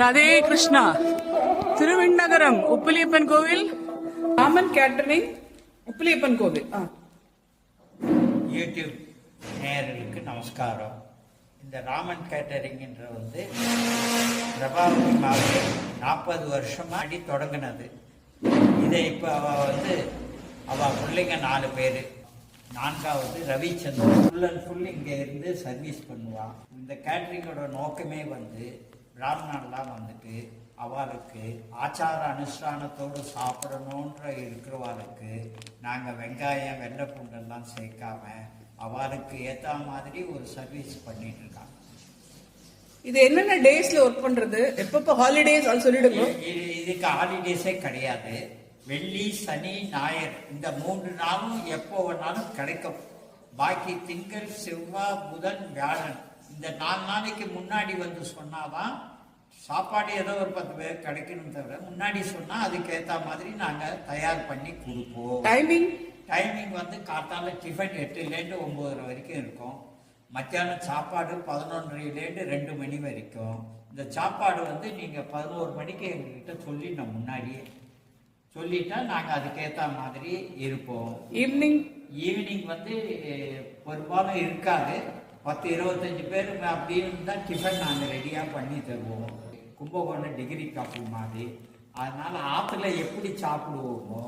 ராதே கிருஷ்ணா. திருவிண்ணகரம் உப்பிலியப்பன் கோவில். ராமன் கேட்டரிங் உப்பிலியப்பன் கோவில். யூடியூப் நேயர்களுக்கு நமஸ்காரம். இந்த ராமன் கேட்டரிங்ன்ற வந்து பிரபாவதி மாதிரி நாற்பது வருஷம் அடி தொடங்கினது. இதை இப்போ அவ வந்து அவ பிள்ளைங்க நாலு பேர். நான்காவது ரவிச்சந்திரன் ஃபுல் அண்ட் ஃபுல் இங்கே இருந்து சர்வீஸ் பண்ணுவான். இந்த கேட்டரிங்கோட நோக்கமே வந்து பிராமணர்லாம் வந்துட்டு அவளுக்கு ஆச்சார அனுஷ்டானத்தோடு சாப்பிடணுன்ற இருக்கிறவாளுக்கு நாங்கள் வெங்காயம் வெள்ளை பூண்டெல்லாம் சேர்க்காம அவளுக்கு ஏற்ற மாதிரி ஒரு சர்வீஸ் பண்ணிட்டு இருக்காங்க. இது என்னென்ன டேஸ்ல ஒர்க் பண்றது? எப்பப்போ ஹாலிடேஸ் அது சொல்லிடுங்க. இதுக்கு ஹாலிடேஸே கிடையாது. வெள்ளி சனி ஞாயிறு. இந்த மூன்று நாளும் எப்போ வேணாலும் கிடைக்கும். பாக்கி திங்கள் செவ்வாய் புதன் வியாழன். இந்த நாலு நாளைக்கு முன்னாடி வந்து சொன்னாதான் சாப்பாடு ஏதோ ஒரு பத்து பேர் கிடைக்கணும் தவிர முன்னாடி சொன்னா அதுக்கு ஏத்த மாதிரி நாங்க தயார் பண்ணி கொடுப்போம். டைமிங் டைமிங் வந்து காத்தால டிஃபன் எட்டுலேருந்து ஒம்பதரை வரைக்கும் இருக்கும். மத்தியானம் சாப்பாடு பதினொன்றரைலேருந்து ரெண்டு மணி வரைக்கும். இந்த சாப்பாடு வந்து நீங்கள் பதினோரு மணிக்கு எங்ககிட்ட சொல்லி நான் முன்னாடியே சொல்லிட்டா நாங்கள் அதுக்கேற்ற மாதிரி இருப்போம். ஈவினிங் ஈவினிங் வந்து பெரும்பாலும் இருக்காது. பத்து இருபத்தஞ்சு பேர் அப்படின்னு இருந்தால் டிஃபன் நாங்கள் ரெடியாக பண்ணி தருவோம். கும்பகோணம் டிகிரி காஃபி மாதிரி. அதனால ஆற்றுல எப்படி சாப்பிடுவோமோ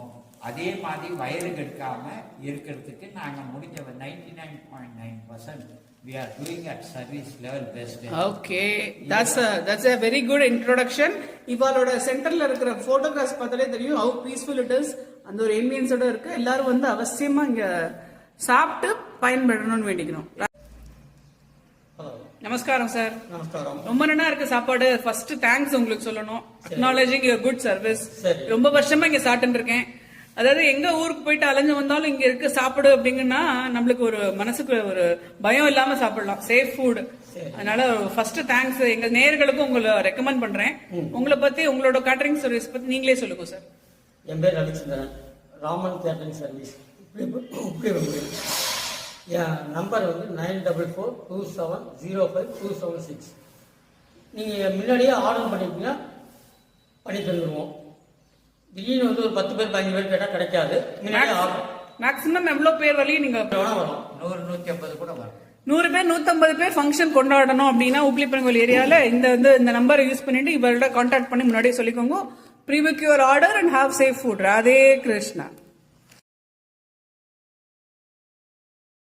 அதே மாதிரி வயிறு கெடுக்காம இருக்கிறதுக்கு நாங்கள் முடிஞ்ச ninety nine point nine percent we are doing at service level best okay that's that's a very good introduction இவளோட சென்டர்ல இருக்கிற போட்டோகிராஃப்ஸ் பார்த்தாலே தெரியும் ஹவு பீஸ்ஃபுல் இட் இஸ் அந்த ஒரு எம்பியன்ஸோட இருக்கு. எல்லாரும் வந்து அவசியமா இங்க சாப்பிட்டு பயன்படணும்னு வேண்டிக்கணும் நமஸ்காரம் சார் நமஸ்காரம். ரொம்ப நல்லா இருக்கு சாப்பாடு. ஃபர்ஸ்ட் தேங்க்ஸ் உங்களுக்கு சொல்லணும். அக்னாலஜிங் யுவர் குட் சர்வீஸ் சரி. ரொம்ப வருஷமா இங்க சாப்பிட்டு இருக்கேன். அதாவது எங்க ஊருக்கு போயிட்டு அலைஞ்சு வந்தாலும் இங்க இருக்கு சாப்பிடு அப்படிங்கன்னா நம்மளுக்கு ஒரு மனசுக்கு ஒரு பயம் இல்லாம சாப்பிடலாம். Safe food. அதனால ஃபர்ஸ்ட் தேங்க்ஸ் எங்க நேயர்களுக்கும் உங்களை ரெக்கமெண்ட் பண்றேன். உங்களை பத்தி உங்களோட கேட்டரிங் சர்வீஸ் பத்தி நீங்களே சொல்லுங்க சார் என் பேர் ரவிச்சந்திரன் ராமன் கேட்டரிங் சர்வீஸ் என் நம்பர் வந்து nine double four two seven zero five two seven six நீங்கள் முன்னாடியே ஆர்டர் பண்ணிட்டீங்கன்னா பண்ணி தந்துடுவோம் திடீர்னு வந்து ஒரு பத்து பேர் பதினஞ்சு பேர் கேட்டால் கிடைக்காது. முன்னாடியே மேக்ஸிமம் எவ்வளவு பேர் வரையும் நீங்க வேணால் வரும். நூறு நூற்றி ஐம்பது கூட வரும். நூறு பேர் நூத்தம்பது பேர் ஃபங்க்ஷன் கொண்டாடணும் அப்படின்னா உப்ளிப்பன்கோல் ஏரியால இந்த வந்து இந்த நம்பரை யூஸ் பண்ணிட்டு இவரோட கான்டாக்ட் பண்ணி முன்னாடியே சொல்லிக்கோங்க. Prebook your order and have safe food Radhe Krishna.